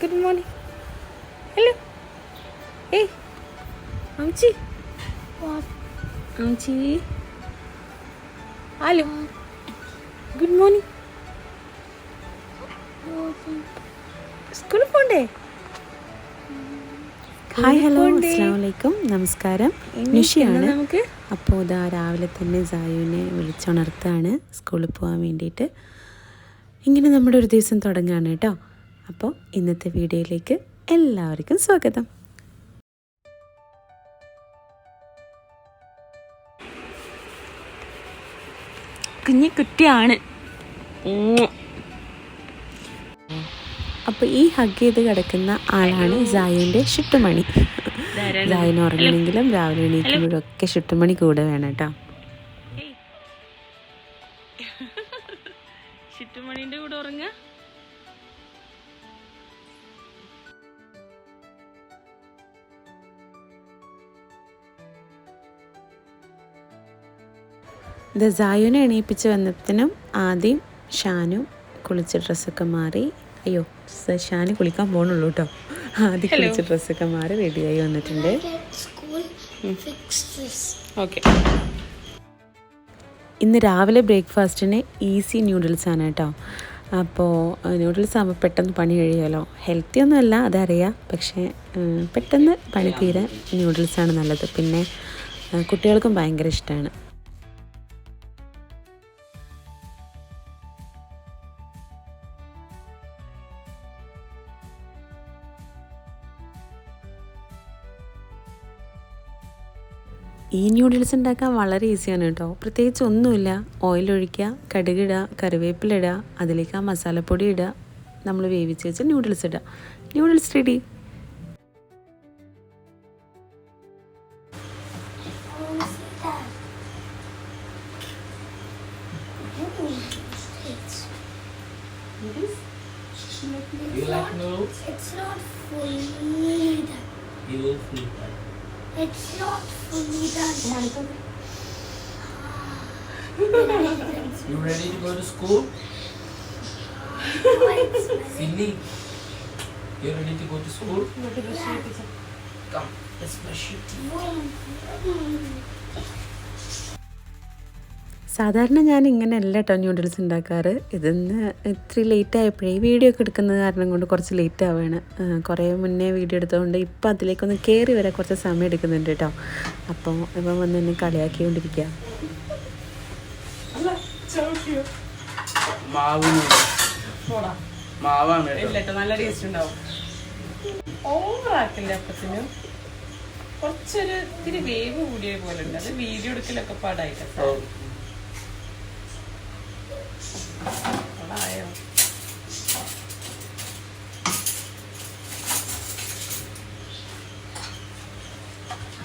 Good morning hello ഏയ് അമ്മച്ചി അമ്മച്ചി ഹലോ ഗുഡ് മോർണിംഗ് സ്കൂളിൽ പോണ്ടേ? ഹായ് ഹലോ പോണ്ടേ? അസ്സാം വലൈക്കും നമസ്കാരം നിഷിയാണ് നമുക്ക്? അപ്പോൾ ഇതാ രാവിലെ തന്നെ സായുവിനെ വിളിച്ചുണർത്താണ് സ്കൂളിൽ പോകാൻ വേണ്ടിയിട്ട്. ഇങ്ങനെ നമ്മുടെ ഒരു ദിവസം തുടങ്ങുകയാണ് കേട്ടോ. അപ്പോൾ ഇന്നത്തെ വീഡിയോയിലേക്ക് എല്ലാവർക്കും സ്വാഗതം. കുഞ്ഞി കുട്ടിയാണ്. അപ്പോൾ ഈ ഹഗ് ചെയ്ത് കിടക്കുന്ന ആളാണ് സായുവിന്റെ ഷിട്ടുമണി സായുവിന് ഉറങ്ങണമെങ്കിലും രാവിലെ എണീക്കുമ്പോഴൊക്കെ ഷിട്ടുമണി കൂടെ വേണം കേട്ടോ. ഇത് സായുവിനെ എണീപ്പിച്ച് വന്നതിനും ആദ്യം ഷാനു കുളിച്ച ഡ്രസ്സൊക്കെ മാറി. അയ്യോ ഷാന് കുളിക്കാൻ പോകണുള്ളൂ കേട്ടോ ആദ്യം കുളിച്ച ഡ്രസ്സൊക്കെ മാറി റെഡിയായി വന്നിട്ടുണ്ട്. ഓക്കെ ഇന്ന് രാവിലെ ബ്രേക്ക്ഫാസ്റ്റിന് ഈസി ന്യൂഡിൽസ് ആണ് കേട്ടോ അപ്പോൾ ന്യൂഡിൽസ് ആകുമ്പോൾ പെട്ടെന്ന് പണി കഴിയുമല്ലോ. ഹെൽത്തി ഒന്നുമല്ല അതറിയാം. പക്ഷേ പെട്ടെന്ന് പണി തീരാൻ ന്യൂഡിൽസാണ് നല്ലത്. പിന്നെ കുട്ടികൾക്കും ഭയങ്കര ഇഷ്ടമാണ് ഈ ന്യൂഡിൽസ് ഉണ്ടാക്കാൻ വളരെ ഈസിയാണ് കേട്ടോ. പ്രത്യേകിച്ച് ഒന്നുമില്ല. ഓയിലൊഴിക്കുക കടുകിടുക കറിവേപ്പിലിടുക അതിലേക്ക് ആ മസാലപ്പൊടി ഇടുക. നമ്മൾ വേവിച്ച് വെച്ച് ന്യൂഡിൽസ് ഇടുക. Noodles ready It's not fully done. You ready to go to school? It's Silly. You ready to go to school? Come, let's brush your teeth. സാധാരണ ഞാൻ ഇങ്ങനെ അല്ല കേട്ടോ ന്യൂഡിൽസ് ഉണ്ടാക്കാറ് ഇതിന്ന് ഇത്തിരി ലേറ്റ് ആയപ്പോഴേ വീഡിയോ ഒക്കെ എടുക്കുന്നത് കാരണം കൊണ്ട് കുറച്ച് ലേറ്റ് ആവുകയാണ് കുറേ മുന്നേ വീഡിയോ എടുത്തതുകൊണ്ട് ഇപ്പം അതിലേക്കൊന്ന് കയറി വരാൻ കുറച്ച് സമയം എടുക്കുന്നുണ്ട് കേട്ടോ അപ്പോൾ ഇപ്പം വന്ന് എന്നെ കളിയാക്കിക്കൊണ്ടിരിക്കുക മാവ് noodles. മാവാണ് കേട്ടോ. ഇല്ല നല്ല ടേസ്റ്റ് ഉണ്ടാവും. ഓവറാക്കില്ല അപ്പത്തിന്. കുറച്ചൊരു ഇത്തിരി വേവ് കൂടിയ പോലെ ഉണ്ട്. അത് വീഡിയോ എടുക്കലൊക്കെ പാടായിട്ട് ആയോ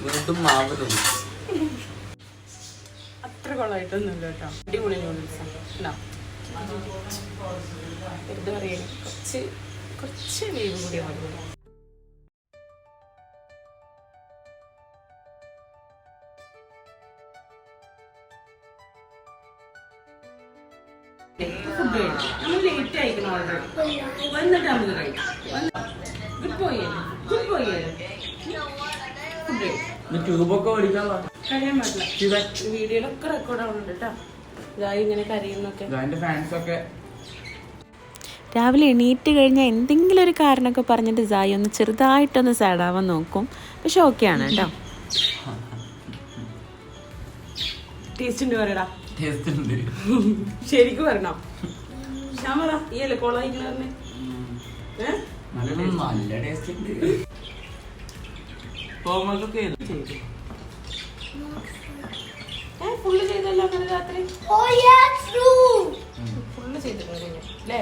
വീണ്ടും മാവ്. അത്ര കൊള്ളായിട്ടൊന്നുമില്ല കേട്ടോ. അടിപൊളി നൂഡിൽസ് എന്താ പറയുക കുറച്ച് കുറച്ച് വേവ് കൂടി മതി. ഫുഡ് കഴിക്കും നമ്മൾ ലേറ്റ് ആയിക്കണം ഓൾറെഡി വന്നിട്ട് നമ്മൾ കഴിക്കാം good boy good boy food കഴിക്കും ട്യൂബൊക്കെ ഓടിക്കാൻ. കഴിയാൻ ഇതാ. വീഡിയോയിലൊക്കെ റെക്കോർഡ് ആവുന്നുണ്ട് കേട്ടോ ഇതായി ഇങ്ങനെ കരയുന്നൊക്കെ. ഫാൻസ് ഒക്കെ. രാവിലെ എണീറ്റ് കഴിഞ്ഞാൽ എന്തെങ്കിലും ഒരു കാരണമൊക്കെ പറഞ്ഞിട്ട് സായി ഒന്ന് ചെറുതായിട്ടൊന്ന് സാഡാവാൻ നോക്കും. പക്ഷെ ഓക്കെ ആണ് കേട്ടോ ടേസ്റ്റ് ഉണ്ട് പറയടാ. ടേസ്റ്റ് ഉണ്ട്. വരണം ശ്യാമറ ഈ അല്ലേ കൊളായിക്കണ പറഞ്ഞേ നല്ല നല്ല ടേസ്റ്റ് ഉണ്ട്. ഹോംവർക്ക് ഒക്കെ ചെയ്തു? ഏ ഫുള്ള് ചെയ്തല്ലോ അങ്ങനെ രാത്രി? Oh. ഫുള്ള് ചെയ്തിട്ടുണ്ട് അല്ലേ.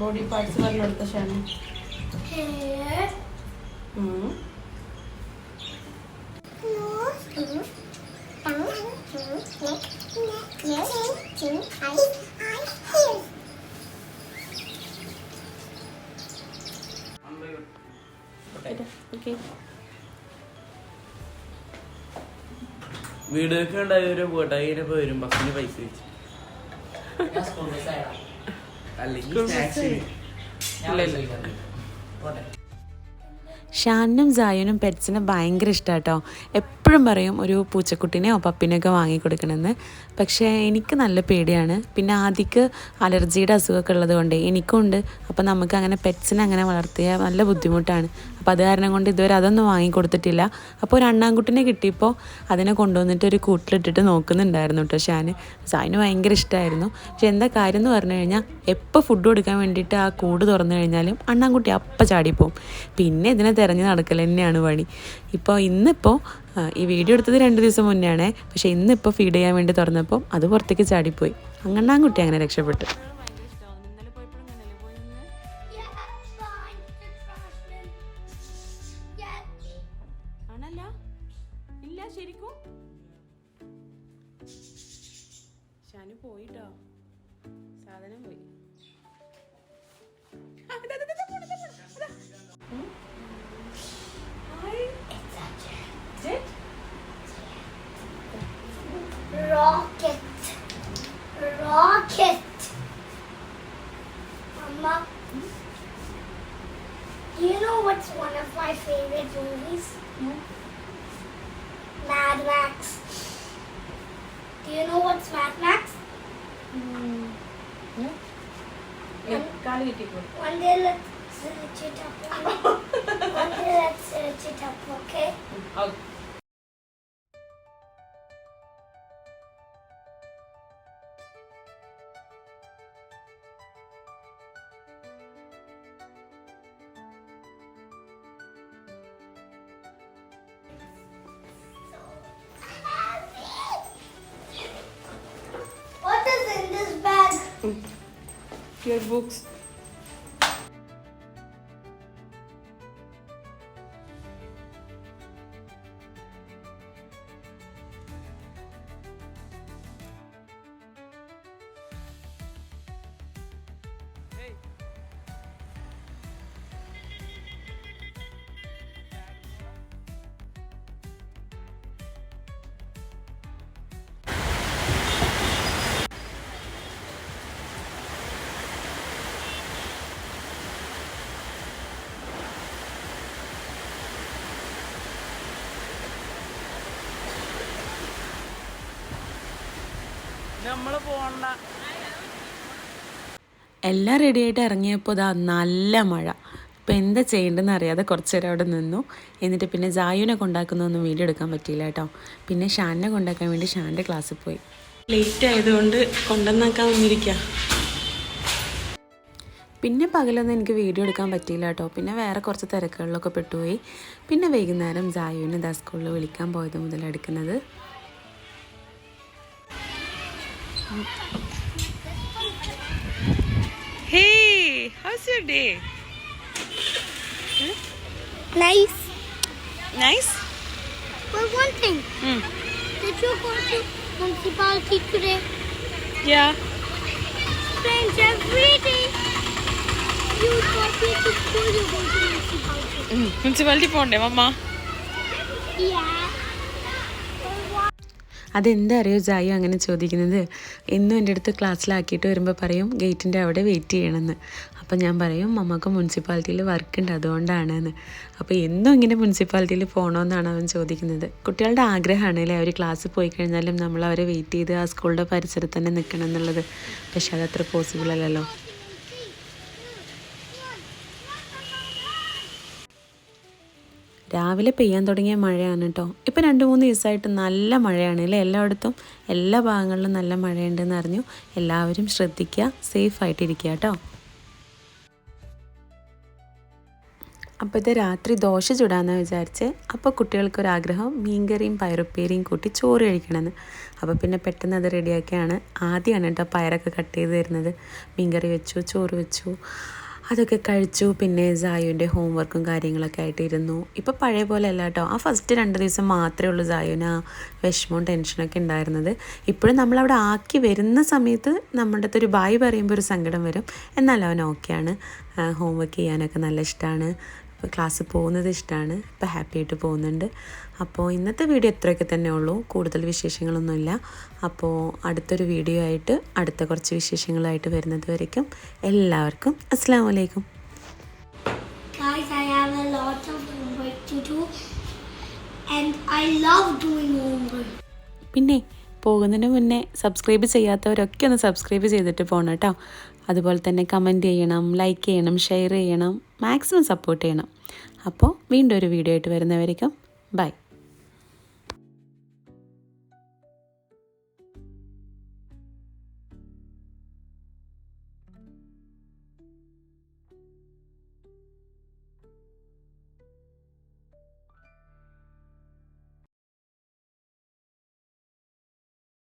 ബോഡി പാർട്സ് പറഞ്ഞെടുത്ത ഷാണ് Hair. Chin. Eyes. Eyes. Ears. വീടൊക്കെ ഉണ്ടായി ഒരു പോട്ടെ ഇങ്ങനെ വരും ബസ്സിന് പൈസ വെച്ച് ഷാനും സായുനും പെറ്റ്സിനെ ഭയങ്കര ഇഷ്ടമാട്ടോ എപ്പോഴും പറയും ഒരു പൂച്ചക്കുട്ടിനെയോ പപ്പിനെയൊക്കെ വാങ്ങിക്കൊടുക്കണമെന്ന്. പക്ഷേ എനിക്ക് നല്ല പേടിയാണ്. പിന്നെ ആദ്യക്ക് അലർജിയുടെ അസുഖമൊക്കെ ഉള്ളത് കൊണ്ട് എനിക്കുണ്ട് അപ്പോൾ നമുക്ക് അങ്ങനെ പെറ്റ്സിനെ അങ്ങനെ വളർത്തിയ നല്ല ബുദ്ധിമുട്ടാണ്. അപ്പോൾ അത് കാരണം കൊണ്ട് ഇതുവരെ അതൊന്നും വാങ്ങിക്കൊടുത്തിട്ടില്ല. അപ്പോൾ ഒരു അണ്ണാൻകുട്ടിനെ കിട്ടിയപ്പോൾ അതിനെ കൊണ്ടുവന്നിട്ട് ഒരു കൂട്ടിലിട്ടിട്ട് നോക്കുന്നുണ്ടായിരുന്നു കേട്ടോ ഷാന്. സായിന് ഭയങ്കര ഇഷ്ടമായിരുന്നു. പക്ഷെ എന്താ കാര്യം എന്ന് പറഞ്ഞു കഴിഞ്ഞാൽ എപ്പോൾ ഫുഡ് കൊടുക്കാൻ വേണ്ടിയിട്ട് ആ കൂട് തുറന്നു കഴിഞ്ഞാലും അണ്ണാൻകുട്ടി അപ്പം ചാടിപ്പോവും പിന്നെ ഇതിനെ തിരഞ്ഞു നടക്കൽ തന്നെയാണ് പണി. ഇപ്പോൾ ഇന്നിപ്പോൾ ഈ വീഡിയോ എടുത്തത് രണ്ട് ദിവസം മുന്നെയാണ്. പക്ഷേ ഇന്നിപ്പോൾ ഫീഡ് ചെയ്യാൻ വേണ്ടി തുറന്നപ്പോൾ അത് പുറത്തേക്ക് ചാടിപ്പോയി. അങ്ങണ്ണാൻകുട്ടി അങ്ങനെ രക്ഷപ്പെട്ടു. my favorite movies? No. Mad Max. Do you know what's Mad Max? Mm. No. Yeah, hmm? one, one day let's search it up. one day let's search it up, okay? Okay. beautiful. Your books നമ്മൾ പോണ്ട എല്ലാം റെഡിയായിട്ട് ഇറങ്ങിയപ്പോൾ ഇതാ നല്ല മഴ. ഇപ്പം എന്താ ചെയ്യേണ്ടതെന്ന് അറിയാതെ കുറച്ച് നേരം അവിടെ നിന്നു. എന്നിട്ട് പിന്നെ ജായുവിനെ കൊണ്ടാക്കുന്നൊന്നും വീഡിയോ എടുക്കാൻ പറ്റിയില്ല കേട്ടോ. പിന്നെ ഷാനിനെ കൊണ്ടാക്കാൻ വേണ്ടി ഷാന്റെ ക്ലാസ്സിൽ പോയി. ലേറ്റ് ആയതുകൊണ്ട് കൊണ്ടുവന്നാക്കാൻ വന്നിരിക്കാം പിന്നെ പകലൊന്നും എനിക്ക് വീഡിയോ എടുക്കാൻ പറ്റിയില്ല കേട്ടോ. പിന്നെ വേറെ കുറച്ച് തിരക്കുകളിലൊക്കെ പെട്ടുപോയി. പിന്നെ വൈകുന്നേരം ജായുവിനെ ദാ സ്കൂളിൽ വിളിക്കാൻ പോയത് മുതൽ എടുക്കുന്നത്. Hey, how's your day? Hmm? Nice. Nice? But one thing. Hmm. Did you go to municipality today? Yeah. Friends, every day you copy to school, you go to hmm. municipality. Mm. Municipality, Ponde, Mama? Yeah. അതെന്താ ജായു അങ്ങനെ ചോദിക്കുന്നത്? എന്നും എന്റെ അടുത്ത് ക്ലാസ്സിലാക്കിയിട്ട് വരുമ്പോൾ പറയും ഗേറ്റിന്റെ അവിടെ വെയിറ്റ് ചെയ്യണമെന്ന്. അപ്പം ഞാൻ പറയും മമ്മക്ക് മുനിസിപ്പാലിറ്റിയിൽ വർക്ക് ഉണ്ട് അതുകൊണ്ടാണ് എന്ന് അപ്പോൾ എന്നും ഇങ്ങനെ മുനിസിപ്പാലിറ്റിയിൽ പോകണമെന്നാണ് അവൻ ചോദിക്കുന്നത്. കുട്ടികളുടെ ആഗ്രഹമാണ് അല്ലേ? അവർ ക്ലാസ്സിൽ പോയി കഴിഞ്ഞാലും നമ്മൾ അവരെ വെയിറ്റ് ചെയ്ത് ആ സ്കൂളിന്റെ പരിസരത്ത് തന്നെ നിൽക്കണം എന്നുള്ളത്. പക്ഷെ അതത്ര പോസിബിൾ അല്ലല്ലോ. രാവിലെ പെയ്യാൻ തുടങ്ങിയ മഴയാണ് കേട്ടോ ഇപ്പം രണ്ട് മൂന്ന് ദിവസമായിട്ട് നല്ല മഴയാണ് അല്ലേ? എല്ലായിടത്തും എല്ലാ ഭാഗങ്ങളിലും നല്ല മഴയുണ്ടെന്ന് അറിഞ്ഞു. എല്ലാവരും ശ്രദ്ധിക്കുക സേഫ് ആയിട്ടിരിക്കുക കേട്ടോ അപ്പോൾ ഇത് രാത്രി ദോശ ചുടാന്ന് വിചാരിച്ച്. അപ്പോൾ കുട്ടികൾക്കൊരാഗ്രഹം മീൻകറിയും പയറുപ്പേരിയും കൂട്ടി ചോറ് കഴിക്കണമെന്ന്. അപ്പോൾ പിന്നെ പെട്ടെന്ന് അത് റെഡിയാക്കിയാണ്. ആദ്യമാണ് കേട്ടോ പയറൊക്കെ കട്ട് ചെയ്ത് തരുന്നത്. മീൻകറി വെച്ചു ചോറ് വെച്ചു. അതൊക്കെ കഴിച്ചു പിന്നെ സായുവിന്റെ ഹോംവർക്കും കാര്യങ്ങളൊക്കെ ആയിട്ടിരുന്നു. ഇപ്പോൾ പഴയ പോലെ അല്ല കേട്ടോ ആ ഫസ്റ്റ് രണ്ട് ദിവസം മാത്രമേ ഉള്ളൂ സായുവിന് ആ വിഷമവും ടെൻഷനൊക്കെ ഉണ്ടായിരുന്നത്. ഇപ്പോഴും നമ്മളവിടെ ആക്കി വരുന്ന സമയത്ത് നമ്മുടെ അടുത്ത് ഒരു ബായ് പറയുമ്പോൾ ഒരു സങ്കടം വരും. എന്നാലും അവൻ ഓക്കെയാണ് ഹോംവർക്ക് ചെയ്യാനൊക്കെ നല്ല ഇഷ്ടമാണ് ഇപ്പോൾ ക്ലാസ്സിൽ പോകുന്നത് ഇഷ്ടമാണ് ഇപ്പോൾ ഹാപ്പി ആയിട്ട് പോകുന്നുണ്ട്. അപ്പോൾ ഇന്നത്തെ വീഡിയോ ഇത്രയൊക്കെ തന്നെ ഉള്ളൂ. കൂടുതൽ വിശേഷങ്ങളൊന്നുമില്ല. അപ്പോൾ അടുത്തൊരു വീഡിയോ ആയിട്ട് അടുത്ത കുറച്ച് വിശേഷങ്ങളായിട്ട് വരുന്നത് വരയ്ക്കും. എല്ലാവർക്കും അസ്സാം വലൈക്കും Guys, I have a lot of homework to do, and I love doing homework. പിന്നെ പോകുന്നതിന് മുന്നേ സബ്സ്ക്രൈബ് ചെയ്യാത്തവരൊക്കെ ഒന്ന് സബ്സ്ക്രൈബ് ചെയ്തിട്ട് പോകണം കേട്ടോ. അതുപോലെ തന്നെ കമന്റ് ചെയ്യണം ലൈക്ക് ചെയ്യണം ഷെയർ ചെയ്യണം. മാക്സിമം സപ്പോർട്ട് ചെയ്യണം. അപ്പോൾ വീണ്ടും ഒരു വീഡിയോ ആയിട്ട് വരുന്നവരേക്കും ബൈ.